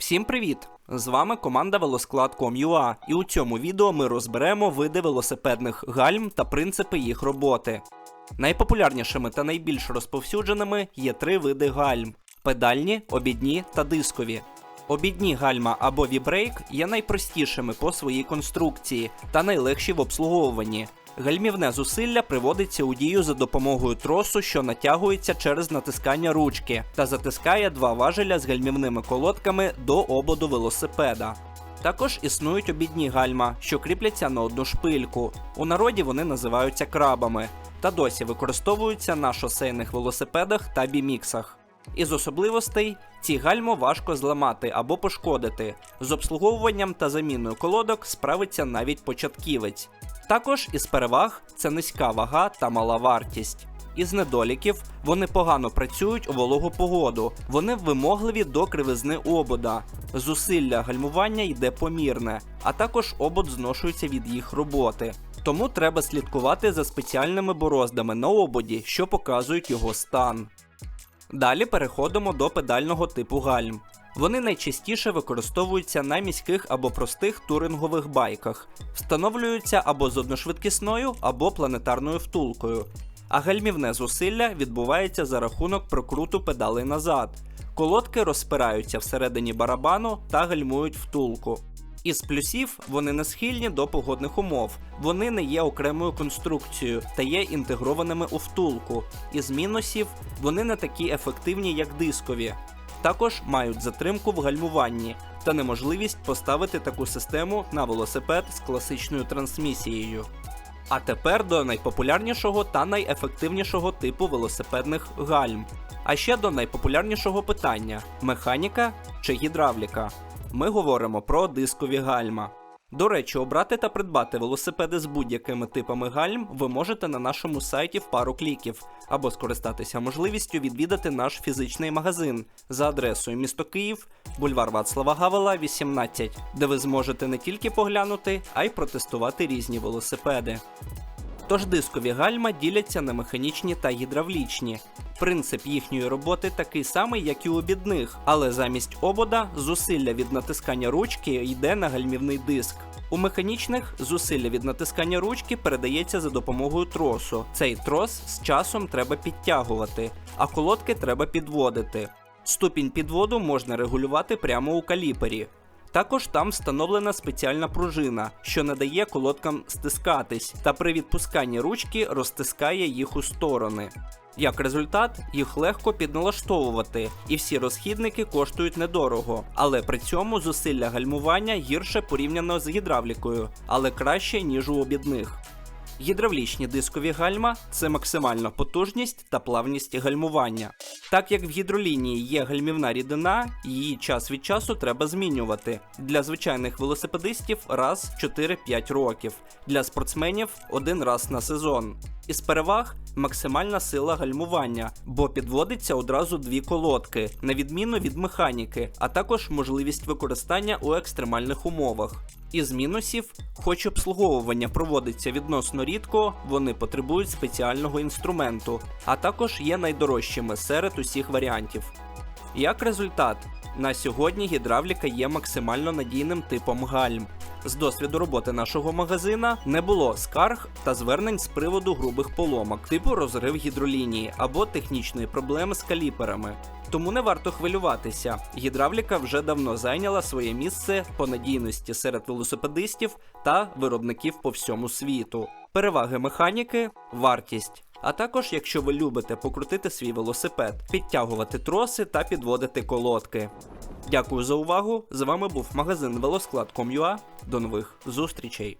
Всім привіт! З вами команда Велосклад.com.ua і у цьому відео ми розберемо види велосипедних гальм та принципи їх роботи. Найпопулярнішими та найбільш розповсюдженими є три види гальм: педальні, обідні та дискові. Обідні гальма або вібрейк є найпростішими по своїй конструкції та найлегші в обслуговуванні. Гальмівне зусилля приводиться у дію за допомогою тросу, що натягується через натискання ручки, та затискає два важеля з гальмівними колодками до ободу велосипеда. Також існують обідні гальма, що кріпляться на одну шпильку. У народі вони називаються крабами та досі використовуються на шосейних велосипедах та біміксах. Із особливостей ці гальмо важко зламати або пошкодити. З обслуговуванням та заміною колодок справиться навіть початківець. Також із переваг це низька вага та мала вартість. Із недоліків вони погано працюють у вологу погоду, вони вимогливі до кривизни обода. Зусилля гальмування йде помірне, а також обод зношується від їх роботи. Тому треба слідкувати за спеціальними бороздами на ободі, що показують його стан. Далі переходимо до педального типу гальм. Вони найчастіше використовуються на міських або простих турингових байках, встановлюються або з одношвидкісною, або планетарною втулкою. А гальмівне зусилля відбувається за рахунок прокруту педалей назад. Колодки розпираються всередині барабану та гальмують втулку. Із плюсів вони не схильні до погодних умов, вони не є окремою конструкцією та є інтегрованими у втулку. Із мінусів вони не такі ефективні, як дискові. Також мають затримку в гальмуванні та неможливість поставити таку систему на велосипед з класичною трансмісією. А тепер до найпопулярнішого та найефективнішого типу велосипедних гальм. А ще до найпопулярнішого питання: механіка чи гідравліка. Ми говоримо про дискові гальма. До речі, обрати та придбати велосипеди з будь-якими типами гальм ви можете на нашому сайті в пару кліків, або скористатися можливістю відвідати наш фізичний магазин за адресою місто Київ, бульвар Вацлава Гавела, 18, де ви зможете не тільки поглянути, а й протестувати різні велосипеди. Тож дискові гальма діляться на механічні та гідравлічні. Принцип їхньої роботи такий самий, як і у обідних, але замість обода зусилля від натискання ручки йде на гальмівний диск. У механічних зусилля від натискання ручки передається за допомогою тросу. Цей трос з часом треба підтягувати, а колодки треба підводити. Ступінь підводу можна регулювати прямо у каліпері. Також там встановлена спеціальна пружина, що не дає колодкам стискатись, та при відпусканні ручки розтискає їх у сторони. Як результат, їх легко підналаштовувати, і всі розхідники коштують недорого, але при цьому зусилля гальмування гірше порівняно з гідравлікою, але краще ніж у обідних. Гідравлічні дискові гальма це максимальна потужність та плавність гальмування. Так як в гідролінії є гальмівна рідина, її час від часу треба змінювати. Для звичайних велосипедистів раз 4-5 років, для спортсменів один раз на сезон. Із переваг максимальна сила гальмування, бо підводиться одразу дві колодки, на відміну від механіки, а також можливість використання у екстремальних умовах. Із мінусів, хоч обслуговування проводиться відносно рідко, вони потребують спеціального інструменту, а також є найдорожчими серед усіх варіантів. Як результат, на сьогодні гідравліка є максимально надійним типом гальм. З досвіду роботи нашого магазина не було скарг та звернень з приводу грубих поломок, типу розрив гідролінії або технічної проблеми з каліперами. Тому не варто хвилюватися. Гідравліка вже давно зайняла своє місце по надійності серед велосипедистів та виробників по всьому світу. Переваги механіки вартість. А також, якщо ви любите покрутити свій велосипед, підтягувати троси та підводити колодки. Дякую за увагу! З вами був магазин Велосклад.com.ua. До нових зустрічей!